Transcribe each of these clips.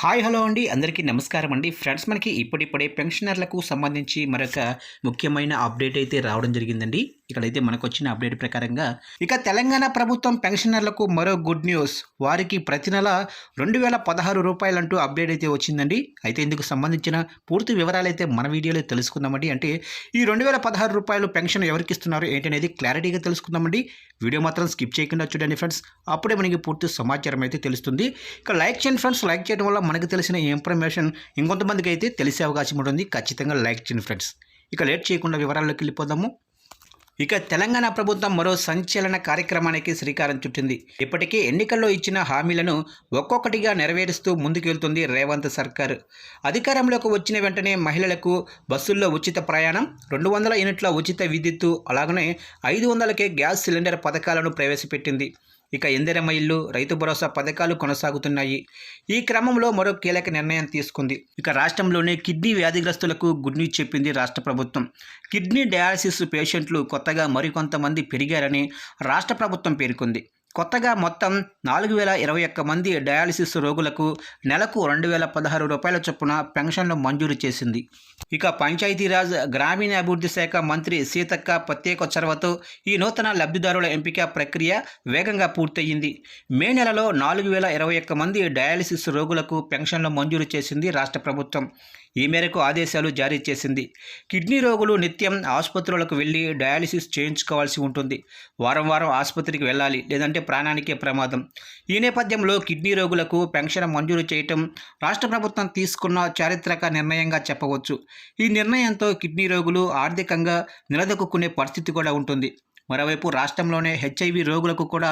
Hi hello అండి. అందరికీ నమస్కారం అండి. ఫ్రెండ్స్ మనకి ఇప్పుడిప్పుడే పెన్షనర్లకు సంబంధించి మరొక ముఖ్యమైన అప్డేట్ అయితే రావడం జరిగిందండి. ఇక్కడైతే మనకు వచ్చిన అప్డేట్ ప్రకారంగా ఇక తెలంగాణ ప్రభుత్వం పెన్షనర్లకు మరో గుడ్ న్యూస్. వారికి ప్రతి నెల రెండు వేల పదహారు రూపాయలంటూ అప్డేట్ అయితే వచ్చిందండి. అయితే ఇందుకు సంబంధించిన పూర్తి వివరాలు అయితే మన వీడియోలో తెలుసుకుందామండి. అంటే ఈ రెండు వేల పదహారు రూపాయలు పెన్షన్ ఎవరికి ఇస్తున్నారు ఏంటనేది క్లారిటీగా తెలుసుకుందామండి. వీడియో మాత్రం స్కిప్ చేయకుండా చూడండి ఫ్రెండ్స్. అప్పుడే మనకి పూర్తి సమాచారం అయితే తెలుస్తుంది. ఇక లైక్ చేయండి ఫ్రెండ్స్. లైక్ చేయడం వల్ల మనకు తెలిసిన ఇన్ఫర్మేషన్ ఇంకొంతమందికి అయితే తెలిసే అవకాశం ఉంటుంది. ఖచ్చితంగా లైక్ చేయండి ఫ్రెండ్స్. ఇక లేట్ చేయకుండా వివరాల్లోకి వెళ్ళిపోదాము. ఇక తెలంగాణ ప్రభుత్వం మరో సంచలన కార్యక్రమానికి శ్రీకారం చుట్టింది. ఇప్పటికే ఎన్నికల్లో ఇచ్చిన హామీలను ఒక్కొక్కటిగా నెరవేరుస్తూ ముందుకెళ్తుంది రేవంత్ సర్కార్. అధికారంలోకి వచ్చిన వెంటనే మహిళలకు బస్సుల్లో ఉచిత ప్రయాణం రెండు వందల యూనిట్ల ఉచిత విద్యుత్తు అలాగనే ఐదు వందలకే గ్యాస్ సిలిండర్ పథకాలను ప్రవేశపెట్టింది. ఇక ఎందరమ్మ ఇల్లు రైతు భరోసా పథకాలు కొనసాగుతున్నాయి. ఈ క్రమంలో మరో కీలక నిర్ణయం తీసుకుంది. ఇక రాష్ట్రంలోనే కిడ్నీ వ్యాధిగ్రస్తులకు గుడ్ న్యూస్ చెప్పింది రాష్ట్ర ప్రభుత్వం. కిడ్నీ డయాలసిస్ పేషెంట్లు కొత్తగా మరికొంతమంది పెరిగారని రాష్ట్ర ప్రభుత్వం పేర్కొంది. కొత్తగా మొత్తం నాలుగు వేల ఇరవై ఒక్క మంది డయాలసిస్ రోగులకు నెలకు రెండు వేల పదహారు రూపాయల చొప్పున పెన్షన్లు మంజూరు చేసింది. ఇక పంచాయతీరాజ్ గ్రామీణాభివృద్ధి శాఖ మంత్రి సీతక్క ప్రత్యేక చొరవతో ఈ నూతన లబ్ధిదారుల ఎంపిక ప్రక్రియ వేగంగా పూర్తయింది. మే నెలలో నాలుగు వేల ఇరవై ఒక్క మంది డయాలసిస్ రోగులకు పెన్షన్లు మంజూరు చేసింది రాష్ట్ర ప్రభుత్వం. ఈ మేరకు ఆదేశాలు జారీ చేసింది. కిడ్నీ రోగులు నిత్యం ఆసుపత్రులకు వెళ్ళి డయాలసిస్ చేయించుకోవాల్సి ఉంటుంది. వారం వారం ఆసుపత్రికి వెళ్ళాలి లేదంటే ప్రాణానికే ప్రమాదం. ఈ నేపథ్యంలో కిడ్నీ రోగులకు పెన్షన్ మంజూరు చేయటం రాష్ట్ర ప్రభుత్వం తీసుకున్న చారిత్రక నిర్ణయంగా చెప్పవచ్చు. ఈ నిర్ణయంతో కిడ్నీ రోగులు ఆర్థికంగా నిలదొక్కునే పరిస్థితి కూడా ఉంటుంది. మరోవైపు రాష్ట్రంలోనే హెచ్ఐవి రోగులకు కూడా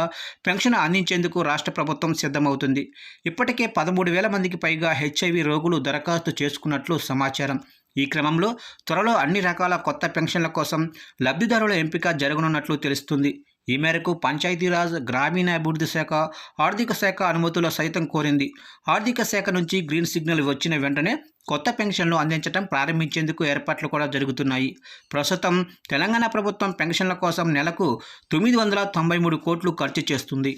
పెన్షన్ అందించేందుకు రాష్ట్ర ప్రభుత్వం సిద్ధమవుతుంది. ఇప్పటికే పదమూడు వేల మందికి పైగా హెచ్ఐవి రోగులు దరఖాస్తు చేసుకున్నట్లు సమాచారం. ఈ క్రమంలో త్వరలో అన్ని రకాల కొత్త పెన్షన్ల కోసం లబ్ధిదారుల ఎంపిక జరగనున్నట్లు తెలుస్తుంది. ఈ మేరకు పంచాయతీరాజ్ గ్రామీణాభివృద్ధి శాఖ ఆర్థిక శాఖ అనుమతులు సైతం కోరింది. ఆర్థిక శాఖ నుంచి గ్రీన్ సిగ్నల్ వచ్చిన వెంటనే కొత్త పెన్షన్లు అందించడం ప్రారంభించేందుకు ఏర్పాట్లు కూడా జరుగుతున్నాయి. ప్రస్తుతం తెలంగాణ ప్రభుత్వం పెన్షన్ల కోసం నెలకు తొమ్మిది వందల తొంభై మూడు కోట్లు ఖర్చు చేస్తుంది.